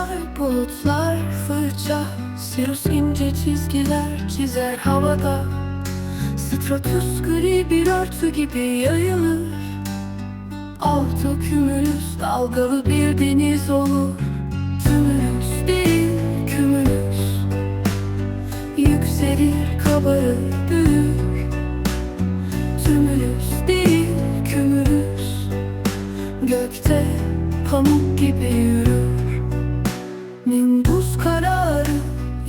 Yağmurlar, bulutlar, fırça Sirus ince çizgiler çizer havada. Stratus gri bir örtü gibi yayılır. Altı kümülüs dalgalı bir deniz olur. Tümülüs değil kümülüs. Yükselir kabarır büyür. Tümülüs değil kümülüs. Gökte pamuk gibi yürür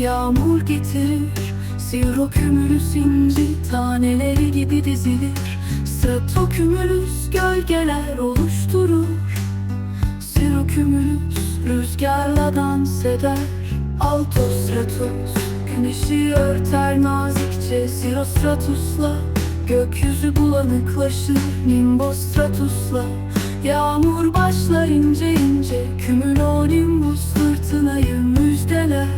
yağmur getirir Sirokümülüs inci taneleri gibi dizilir. Stratokümülüs gölgeler oluşturur. Sirokümülüs rüzgarla dans eder. Altostratus güneşi örter nazikçe. Sirostratus'la gökyüzü bulanıklaşır. Nimbostratus'la yağmur başlar ince ince. Kümülonimbus fırtınayı müjdeler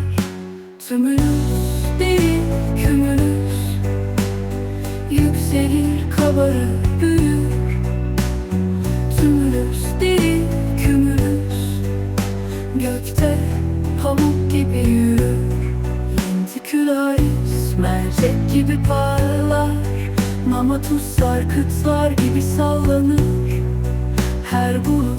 Tümülüs değil kümülüs Yükselir kabarır büyür. Tümülüs değil kümülüs Gökte pamuk gibi yürür. Lentikülaris mercek gibi parlar. Mamatus sarkıtlar gibi sallanır. Her bulut